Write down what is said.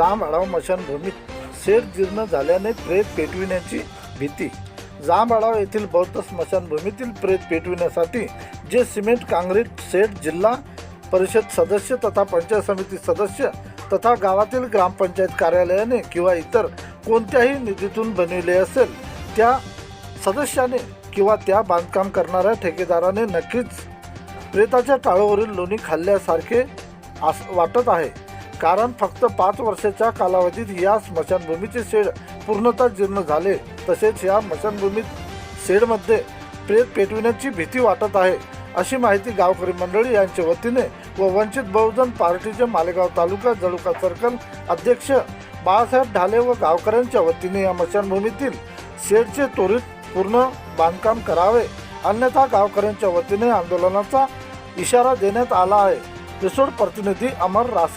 जांब Adhav मशानभूमीत shade जीर्ण झाल्याने प्रेत पेटविण्याची भीती. जांब आढाव येथील बौद्ध स्मशानभूमीतील प्रेत पेटविण्यासाठी जे सिमेंट काँग्रेट शेड जिल्हा परिषद सदस्य तथा पंचायत समिती सदस्य तथा गावातील ग्रामपंचायत कार्यालयाने किंवा इतर कोणत्याही निधीतून बनविले असेल त्या सदस्याने किंवा त्या बांधकाम करणाऱ्या ठेकेदाराने नक्कीच प्रेताच्या टाळूवरील लोणी खाल्ल्यासारखे आस वाटत आहे. कारण फक्त पाच वर्षाच्या कालावधीत या स्मशानभूमीचे शेड पूर्णतः जीर्ण झाले. तसेच या स्मशानभूमीत शेडमध्ये प्रेत पेटविण्याची भीती वाटत आहे अशी माहिती गावकरी मंडळी यांच्या वतीने व वंचित बहुजन पार्टीचे मालेगाव तालुका जळुका सर्कल अध्यक्ष बाळासाहेब ढाले व गावकऱ्यांच्या वतीने या स्मशानभूमीतील शेडचे त्वरित पूर्ण बांधकाम करावे अन्यथा गावकऱ्यांच्या वतीने आंदोलनाचा इशारा देण्यात आला आहे. रिसोड प्रतिनिधी अमर रास